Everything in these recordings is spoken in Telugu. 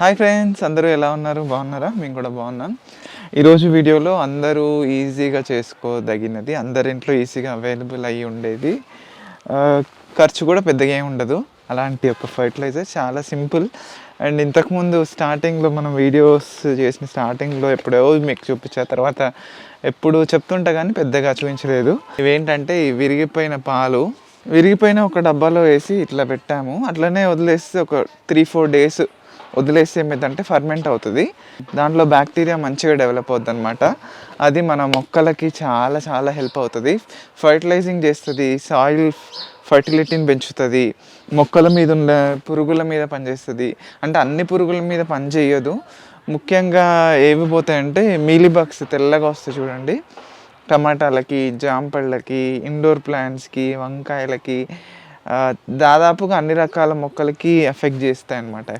హాయ్ ఫ్రెండ్స్ అందరూ ఎలా ఉన్నారు? బాగున్నారా? మేము కూడా బాగున్నాం. ఈరోజు వీడియోలో అందరూ ఈజీగా చేసుకోదగినది అందరి ఇంట్లో ఈజీగా అవైలబుల్ అయ్యి ఉండేది ఖర్చు కూడా పెద్దగా ఏమి ఉండదు. అలాంటి ఒక ఫర్టిలైజర్ చాలా సింపుల్ అండ్ ఇంతకుముందు స్టార్టింగ్లో మనం వీడియోస్ చేసిన స్టార్టింగ్లో ఎప్పుడో మీకు చూపించా తర్వాత ఎప్పుడు చెప్తుంటా కానీ పెద్దగా చూపించలేదు. ఇవేంటంటే విరిగిపోయిన పాలు విరిగిపోయిన ఒక డబ్బాలో వేసి ఇట్లా పెట్టాము. అట్లనే వదిలేస్తే ఒక త్రీ ఫోర్ డేస్ వదిలేస్తే ఏమైందంటే ఫర్మెంట్ అవుతుంది. దాంట్లో బ్యాక్టీరియా మంచిగా డెవలప్ అవుతుంది అనమాట అది మన మొక్కలకి చాలా చాలా హెల్ప్ అవుతుంది. ఫర్టిలైజింగ్ చేస్తుంది సాయిల్ ఫర్టిలిటీని పెంచుతుంది మొక్కల మీద ఉన్న పురుగుల మీద పనిచేస్తుంది. అంటే అన్ని పురుగుల మీద పని చేయదు. ముఖ్యంగా ఏవి పోతాయంటే మీలీబగ్స్ తెల్లగా వస్తాయి చూడండి. టమాటాలకి జాంపళ్ళకి ఇండోర్ ప్లాంట్స్కి వంకాయలకి దాదాపుగా అన్ని రకాల మొక్కలకి ఎఫెక్ట్ చేస్తాయి అన్నమాట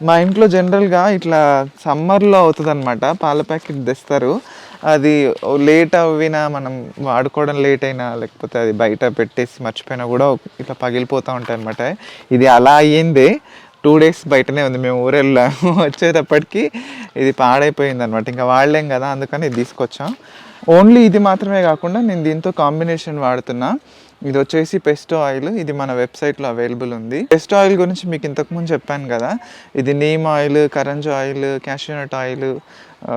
మా ఇంట్లో జనరల్గా ఇట్లా సమ్మర్లో అవుతుంది అనమాట పాల ప్యాకెట్ తెస్తారు. అది లేట్ అవినా మనం వాడుకోవడం లేట్ అయినా లేకపోతే అది బయట పెట్టేసి మర్చిపోయినా కూడా ఇట్లా పగిలిపోతూ ఉంటాయి అనమాట ఇది అలా అయ్యింది. టూ డేస్ బయటనే ఉంది. మేము ఊరెళ్ళాము. వచ్చేటప్పటికీ వచ్చేటప్పటికి ఇది పాడైపోయింది అనమాట ఇంకా వాడలేం కదా అందుకని ఇది తీసుకొచ్చాం. ఓన్లీ ఇది మాత్రమే కాకుండా నేను దీంతో కాంబినేషన్ వాడుతున్నా. ఇది వచ్చేసి పెస్టో ఆయిల్ ఇది మన వెబ్సైట్లో అవైలబుల్ ఉంది. పెస్టో ఆయిల్ గురించి మీకు ఇంతకుముందు చెప్పాను కదా. ఇది neem oil karanj oil cashew nut oil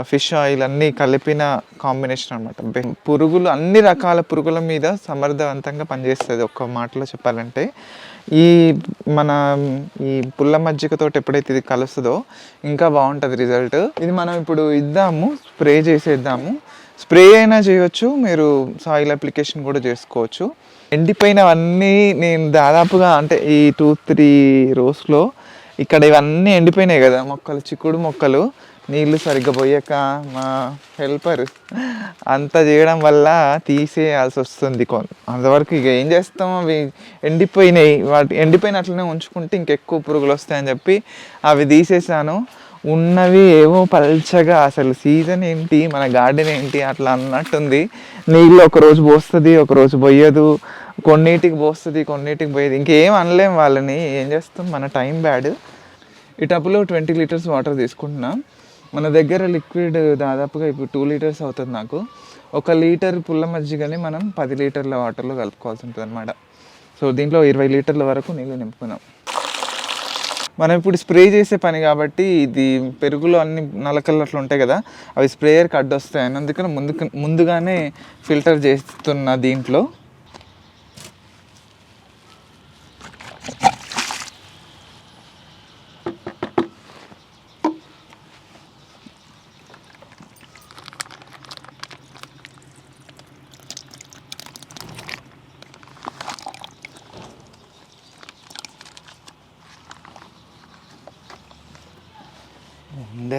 fish oil అన్నీ కలిపిన కాంబినేషన్ అనమాట పురుగులు అన్ని రకాల పురుగుల మీద సమర్థవంతంగా పనిచేస్తుంది ఒక్క మాటలో చెప్పాలంటే. ఈ మన ఈ పుల్ల మజ్జిగతో ఎప్పుడైతే ఇది కలుస్తుందో ఇంకా బాగుంటుంది రిజల్ట్ ఇది మనం ఇప్పుడు ఇద్దాము స్ప్రే చేసేద్దాము. స్ప్రే అయినా చేయొచ్చు మీరు సాయిల్ అప్లికేషన్ కూడా చేసుకోవచ్చు. ఎండిపోయినవన్నీ నేను దాదాపుగా అంటే ఈ టూ త్రీ రోస్లో ఇక్కడ ఇవన్నీ ఎండిపోయినాయి కదా. మొక్కలు చిక్కుడు మొక్కలు నీళ్ళు సరిగ్గా పోయాక మా హెల్పర్ అంత చేయడం వల్ల తీసేయాల్సి వస్తుంది కొన్ అంతవరకు ఇక ఏం చేస్తాం? అవి ఎండిపోయినాయి. వాటి ఎండిపోయిన అట్లనే ఉంచుకుంటే ఇంకెక్కువ పురుగులు వస్తాయని చెప్పి అవి తీసేసాను. ఉన్నవి ఏవో పల్చగా అసలు సీజన్ ఏంటి మన గార్డెన్ ఏంటి అట్లా అన్నట్టుంది. నీళ్ళు ఒకరోజు పోస్తుంది ఒకరోజు పోయదు. కొన్నిటికి పోస్తుంది కొన్నిటికి పోయేది. ఇంకేం అనలేం వాళ్ళని. ఏం చేస్తాం? మన టైం బ్యాడ్. ఈ ట్వంటీ లీటర్స్ వాటర్ తీసుకుంటున్నాం. మన దగ్గర లిక్విడ్ దాదాపుగా ఇప్పుడు టూ లీటర్స్ అవుతుంది నాకు. ఒక లీటర్ పుల్ల మజ్జిగని మనం పది లీటర్ల వాటర్లో కలుపుకోవాల్సి ఉంటుంది అనమాట సో దీంట్లో ఇరవై లీటర్ల వరకు నీళ్ళు నింపుకున్నాం. మనం ఇప్పుడు స్ప్రే చేసే పని కాబట్టి ఇది పెరుగులో అన్ని నలకలు అట్లా ఉంటాయి కదా అవి స్ప్రేయర్కి అడ్డొస్తాయి అందుకని ముందు ముందుగానే ఫిల్టర్ చేస్తున్న దీంట్లో.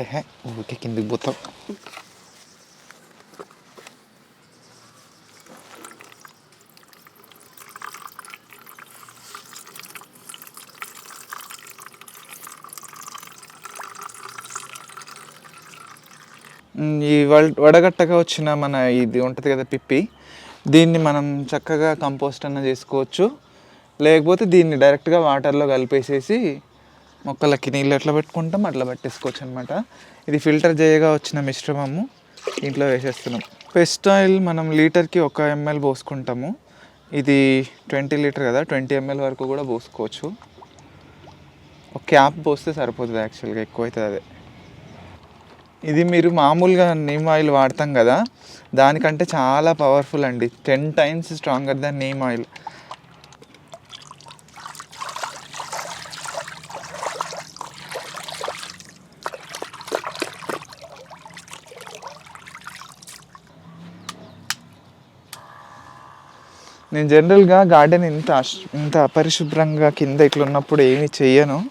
ఉండే ఊరికే కిందికి ఈ వడగట్టగా వచ్చిన మన ఇది ఉంటుంది కదా పిప్పి. దీన్ని మనం చక్కగా కంపోస్ట్ అన్న చేసుకోవచ్చు. లేకపోతే దీన్ని డైరెక్ట్గా వాటర్లో కలిపేసేసి మొక్కలకి నీళ్ళు ఎట్లా పెట్టుకుంటాం అట్లా పట్టేసుకోవచ్చు అనమాట ఇది ఫిల్టర్ చేయగా వచ్చిన మిశ్రమము దీంట్లో వేసేస్తున్నాం. పెస్ట్ ఆయిల్ మనం లీటర్కి ఒక ఎంఎల్ పోసుకుంటాము. ఇది ట్వంటీ లీటర్ కదా ట్వంటీ ఎంఎల్ వరకు కూడా పోసుకోవచ్చు. ఒక క్యాప్ పోస్తే సరిపోతుంది యాక్చువల్గా ఎక్కువ అవుతుంది అదే. ఇది మీరు మామూలుగా నీమ్ ఆయిల్ వాడతాం కదా దానికంటే చాలా పవర్ఫుల్ అండి. Ten times stronger than neem oil నేను జనరల్గా గార్డెన్ ఇంత అశ్- ఇంత అపరిశుభ్రంగా కింద ఇట్లా ఉన్నప్పుడు ఏమి చెయ్యను.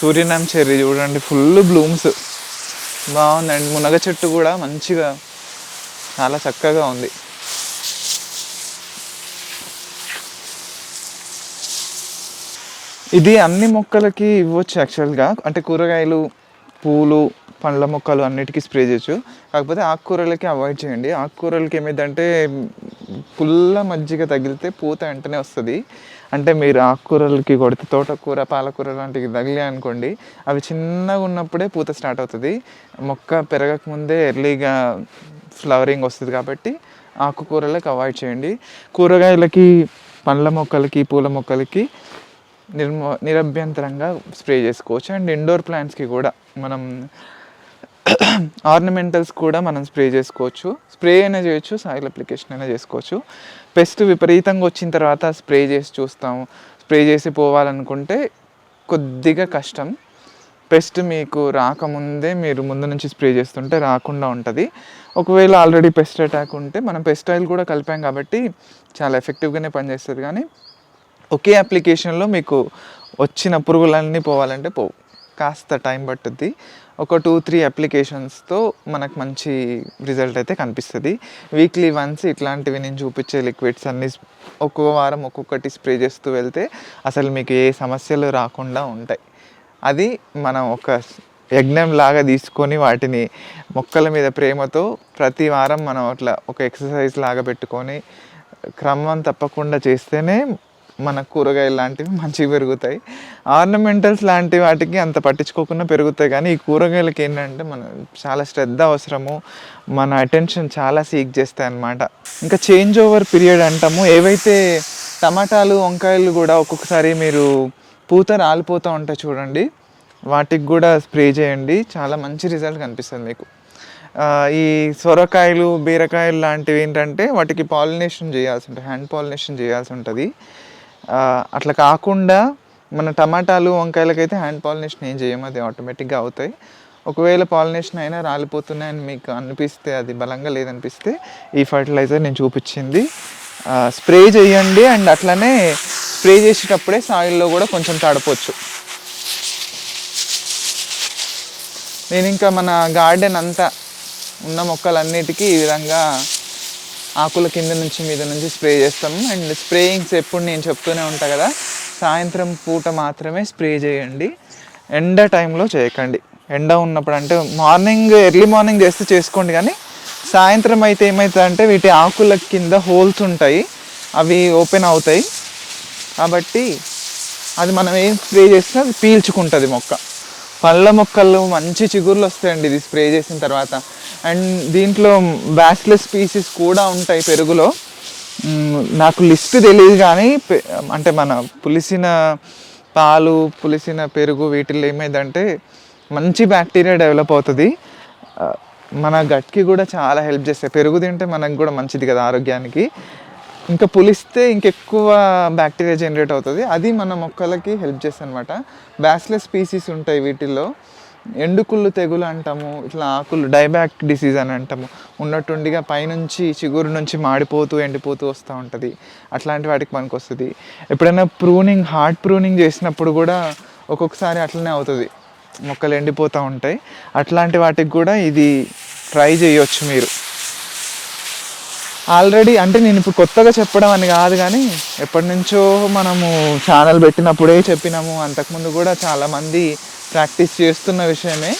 సూర్యనం చెర్రీ చూడండి ఫుల్ బ్లూమ్స్. బాగుందండి. మునగ చెట్టు కూడా మంచిగా చాలా చక్కగా ఉంది. ఇది అన్ని మొక్కలకి ఇవ్వచ్చు యాక్చువల్గా అంటే కూరగాయలు పూలు పండ్ల మొక్కలు అన్నిటికీ స్ప్రే చేయొచ్చు. కాకపోతే ఆకుకూరలకి అవాయిడ్ చేయండి. ఆకుకూరలకి ఏమైందంటే పుల్ల మజ్జిగ తగిలితే పూత వెంటనే వస్తుంది. అంటే మీరు ఆకుకూరలకి కొడితే తోటకూర పాలకూర లాంటివి తగిలి అనుకోండి అవి చిన్నగా ఉన్నప్పుడే పూత స్టార్ట్ అవుతుంది. మొక్క పెరగకముందే ఎర్లీగా ఫ్లవరింగ్ వస్తుంది కాబట్టి ఆకుకూరలకు అవాయిడ్ చేయండి. కూరగాయలకి పండ్ల మొక్కలకి పూల మొక్కలకి నిర్మ నిరభ్యంతరంగా స్ప్రే చేసుకోవచ్చు. అండ్ ఇండోర్ ప్లాంట్స్కి కూడా మనం ఆర్నమెంటల్స్ కూడా మనం స్ప్రే చేసుకోవచ్చు. స్ప్రే అయినా చేయొచ్చు సాయిల్ అప్లికేషన్ అయినా చేసుకోవచ్చు. పెస్ట్ విపరీతంగా వచ్చిన తర్వాత స్ప్రే చేసి చూస్తాము. స్ప్రే చేసి పోవాలనుకుంటే కొద్దిగా కష్టం. పెస్ట్ మీకు రాకముందే మీరు ముందు నుంచి స్ప్రే చేస్తుంటే రాకుండా ఉంటుంది. ఒకవేళ ఆల్రెడీ పెస్ట్ అటాక్ ఉంటే మనం పెస్ట్ ఆయిల్ కూడా కలిపాం కాబట్టి చాలా ఎఫెక్టివ్గానే పనిచేస్తుంది. కానీ ఒకే అప్లికేషన్లో మీకు వచ్చిన పురుగులన్నీ పోవాలంటే పోవు. కాస్త టైం పట్టుద్ది. ఒక టూ త్రీ అప్లికేషన్స్తో మనకు మంచి రిజల్ట్ అయితే కనిపిస్తుంది. వీక్లీ వన్స్ ఇట్లాంటివి నేను చూపించే లిక్విడ్స్ అన్ని ఒక్కో వారం ఒక్కొక్కటి స్ప్రే చేస్తూ వెళ్తే అసలు మీకు ఏ సమస్యలు రాకుండా ఉంటాయి. అది మనం ఒక యజ్ఞం లాగా తీసుకొని వాటిని మొక్కల మీద ప్రేమతో ప్రతి వారం మనం అట్లా ఒక ఎక్సర్సైజ్ లాగా పెట్టుకొని క్రమం తప్పకుండా చేస్తేనే మన కూరగాయలు లాంటివి మంచిగా పెరుగుతాయి. ఆర్నమెంటల్స్ లాంటి వాటికి అంత పట్టించుకోకుండా పెరుగుతాయి. కానీ ఈ కూరగాయలకి ఏంటంటే మన చాలా శ్రద్ధ అవసరము మన అటెన్షన్ చాలా సీక్ చేస్తాయి అన్నమాట. ఇంకా చేంజ్ ఓవర్ పీరియడ్ అంటాము. ఏవైతే టమాటాలు వంకాయలు కూడా ఒక్కొక్కసారి మీరు పూత రాలిపోతూ ఉంటాయి చూడండి. వాటికి కూడా స్ప్రే చేయండి. చాలా మంచి రిజల్ట్ కనిపిస్తుంది మీకు. ఈ సొరకాయలు బీరకాయలు లాంటివి ఏంటంటే వాటికి పాలినేషన్ చేయాల్సి ఉంటుంది. హ్యాండ్ పాలినేషన్ చేయాల్సి ఉంటుంది. అట్లా కాకుండా మన టమాటాలు వంకాయలకైతే హ్యాండ్ పాలినేషన్ ఏం చేయము అది ఆటోమేటిక్గా అవుతాయి. ఒకవేళ పాలినేషన్ అయినా రాలిపోతున్నాయని మీకు అనిపిస్తే అది బలంగా లేదనిపిస్తే ఈ ఫర్టిలైజర్ నేను చూపించింది. స్ప్రే చేయండి అండ్ అట్లనే స్ప్రే చేసేటప్పుడే సాయిల్లో కూడా కొంచెం తడపొచ్చు. నేను ఇంకా మన గార్డెన్ అంతా ఉన్న మొక్కలన్నిటికీ ఈ విధంగా ఆకుల కింద నుంచి మీద నుంచి స్ప్రే చేస్తాము. అండ్ స్ప్రేయింగ్స్ ఎప్పుడు నేను చెప్తూనే ఉంటాను కదా సాయంత్రం పూట మాత్రమే స్ప్రే చేయండి. ఎండ టైంలో చేయకండి. ఎండ ఉన్నప్పుడు అంటే మార్నింగ్ ఎర్లీ మార్నింగ్ చేస్తే చేసుకోండి కానీ సాయంత్రం అయితే ఏమవుతుందంటే వీటి ఆకుల కింద హోల్స్ ఉంటాయి. అవి ఓపెన్ అవుతాయి. కాబట్టి అది మనం ఏం స్ప్రే చేసినా అది పీల్చుకుంటుంది మొక్క. పళ్ళ మొక్కలు మంచి చిగుర్లు వస్తాయండి ఇది స్ప్రే చేసిన తర్వాత. అండ్ దీంట్లో బ్యాస్లెస్ పీసెస్ కూడా ఉంటాయి పెరుగులో. నాకు లిస్ట్ తెలియదు కానీ పె- అంటే మన పులిసిన పాలు పులిసిన పెరుగు వీటిల్లో ఏమైందంటే మంచి బ్యాక్టీరియా డెవలప్ అవుతుంది. మన గట్కి కూడా చాలా హెల్ప్ చేస్తాయి. పెరుగు తింటే మనకు కూడా మంచిది కదా ఆరోగ్యానికి. ఇంకా పులిస్తే ఇంకెక్కువ బ్యాక్టీరియా జనరేట్ అవుతుంది. అది మన మొక్కలకి హెల్ప్ చేస్తుంది అనమాట బ్యాస్లెస్ స్పీసీస్ ఉంటాయి వీటిల్లో. ఎండుకుళ్ళు తెగులు అంటాము ఇట్లా ఆకులు డైబ్యాక్ డిసీజ్ అని అంటాము. ఉన్నట్టుండిగా పైనుంచి చిగురు నుంచి మాడిపోతూ ఎండిపోతూ వస్తూ ఉంటుంది. అట్లాంటి వాటికి పనికి వస్తుంది ఎప్పుడైనా ప్రూనింగ్ హార్డ్ ప్రూనింగ్ చేసినప్పుడు కూడా ఒక్కొక్కసారి అట్లనే అవుతుంది. మొక్కలు ఎండిపోతూ ఉంటాయి. అట్లాంటి వాటికి కూడా ఇది ట్రై చేయొచ్చు మీరు. ఆల్రెడీ అంటే నేను ఇప్పుడు కొత్తగా చెప్పడం అని కాదు కానీ ఎప్పటి నుంచో మనము ఛానల్ పెట్టినప్పుడే చెప్పినాము. అంతకుముందు కూడా చాలామంది ప్రాక్టీస్ చేస్తున్న విషయమే.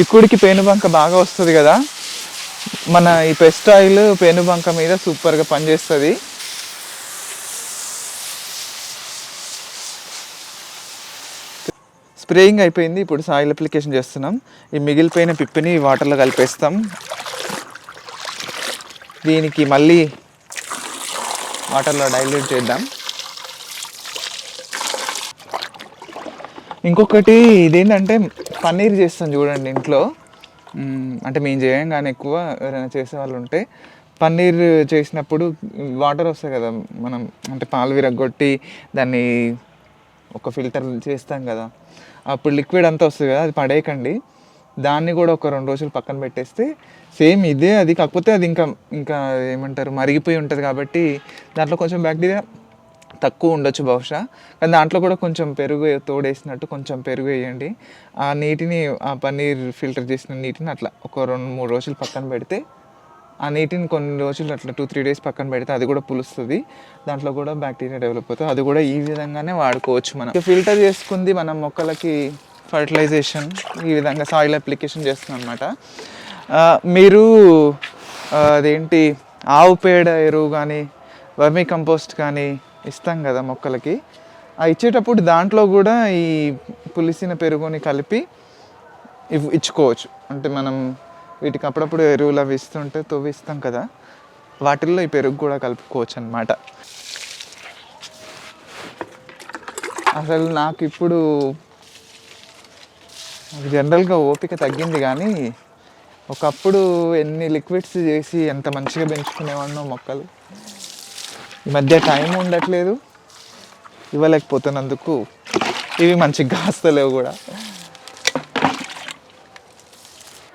చిక్కుడికి పేనుబంక బాగా వస్తుంది కదా? మన ఈ పెస్ట్ ఆయిల్ పేనుబంక మీద సూపర్గా పనిచేస్తుంది. స్ప్రేయింగ్ అయిపోయింది ఇప్పుడు సాయిల్ అప్లికేషన్ చేస్తున్నాం. ఈ మిగిలిపోయిన పిప్పిని వాటర్లో కలిపేస్తాం. దీనికి మళ్ళీ వాటర్లో డైల్యూట్ చేద్దాం. ఇంకొకటి ఇదేంటంటే పన్నీర్ చేస్తాం చూడండి ఇంట్లో. అంటే మేము చేయం కానీ ఎక్కువ ఎవరైనా చేసే వాళ్ళు ఉంటే. పన్నీర్ చేసినప్పుడు వాటర్ వస్తాయి కదా మనం అంటే పాలు విరగొట్టి దాన్ని ఒక ఫిల్టర్ చేస్తాం కదా. అప్పుడు లిక్విడ్ అంతా వస్తుంది కదా అది పడేయకండి. దాన్ని కూడా ఒక రెండు రోజులు పక్కన పెట్టేస్తే సేమ్ ఇదే అది కాకపోతే అది ఇంకా ఇంకా ఏమంటారు మరిగిపోయి ఉంటుంది కాబట్టి దాంట్లో కొంచెం బ్యాక్టీరియా తక్కువ ఉండొచ్చు బహుశా. కానీ దాంట్లో కూడా కొంచెం పెరుగు తోడేసినట్టు కొంచెం పెరుగు వేయండి. ఆ నీటిని ఆ పన్నీర్ ఫిల్టర్ చేసిన నీటిని అట్లా ఒక రెండు మూడు రోజులు పక్కన పెడితే ఆ నీటిని కొన్ని రోజులు అట్లా టూ త్రీ డేస్ పక్కన పెడితే అది కూడా పులుస్తుంది. దాంట్లో కూడా బ్యాక్టీరియా డెవలప్ అవుతుంది. అది కూడా ఈ విధంగానే వాడుకోవచ్చు మనం. ఫిల్టర్ చేసుకుంది మనం మొక్కలకి ఫర్టిలైజేషన్ ఈ విధంగా సాయిల్ అప్లికేషన్ చేస్తున్నాం అనమాట మీరు అదేంటి ఆవు పేడ ఎరువు కానీ వర్మీ కంపోస్ట్ కానీ ఇస్తాం కదా మొక్కలకి. ఆ ఇచ్చేటప్పుడు దాంట్లో కూడా ఈ పులిసిన పెరుగుని కలిపి ఇవ్ ఇచ్చుకోవచ్చు. అంటే మనం వీటికి అప్పుడప్పుడు ఎరువులు అవి ఇస్తుంటే తవ్విస్తాం కదా. వాటిల్లో ఈ పెరుగు కూడా కలుపుకోవచ్చు అనమాట అసలు నాకు ఇప్పుడు నాకు జనరల్గా ఓపిక తగ్గింది కానీ ఒకప్పుడు ఎన్ని లిక్విడ్స్ చేసి ఎంత మంచిగా పెంచుకునేవాడినో మొక్కలు. ఈ మధ్య టైం ఉండట్లేదు. ఇవ్వలేకపోతున్నందుకు ఇవి మంచిగా కాస్తలేవు కూడా.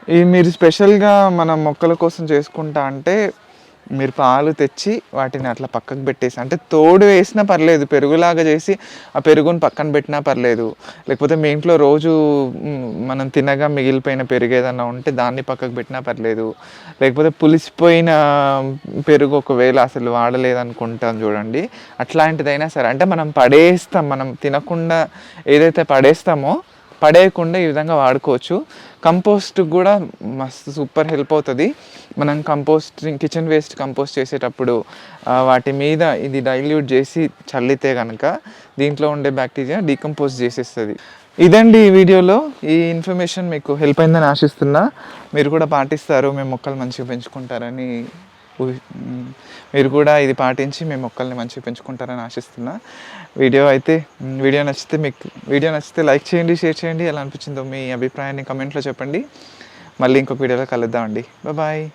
ఇవి మీరు స్పెషల్గా మన మొక్కల కోసం చేసుకుంటా అంటే మీరు పాలు తెచ్చి వాటిని అట్లా పక్కకు పెట్టేసి అంటే తోడు వేసినా పర్లేదు పెరుగులాగా చేసి ఆ పెరుగుని పక్కన పెట్టినా పర్లేదు. లేకపోతే మీ ఇంట్లో రోజు మనం తినగా మిగిలిపోయిన పెరుగు ఏదన్నా ఉంటే దాన్ని పక్కకు పెట్టినా పర్లేదు. లేకపోతే పులిసిపోయిన పెరుగు ఒకవేళ అసలు వాడలేదనుకుంటాం చూడండి. అట్లాంటిదైనా సరే అంటే మనం పడేస్తాం మనం తినకుండా ఏదైతే పడేస్తామో పడేయకుండా ఈ విధంగా వాడుకోవచ్చు. కంపోస్ట్ కూడా మస్తు సూపర్ హెల్ప్ అవుతుంది. మనం కంపోస్ట్ కిచెన్ వేస్ట్ కంపోస్ట్ చేసేటప్పుడు వాటి మీద ఇది డైల్యూట్ చేసి చల్లితే కనుక దీంట్లో ఉండే బ్యాక్టీరియా డీకంపోజ్ చేసేస్తుంది. ఇదండి ఈ వీడియోలో. ఈ ఇన్ఫర్మేషన్ మీకు హెల్ప్ అయిందని ఆశిస్తున్నా. మీరు కూడా పాటిస్తారు. మేము మొక్కలు మంచిగా పెంచుకుంటారని మీరు కూడా ఇది పాటించి మీ మొక్కల్ని మంచిగా పెంచుకుంటారని ఆశిస్తున్నా. వీడియో అయితే వీడియో నచ్చితే మీకు వీడియో నచ్చితే లైక్ చేయండి షేర్ చేయండి. ఎలా అనిపించిందో మీ అభిప్రాయాన్ని కమెంట్లో చెప్పండి. మళ్ళీ ఇంకొక వీడియోలో కలుద్దామండి. బాయ్.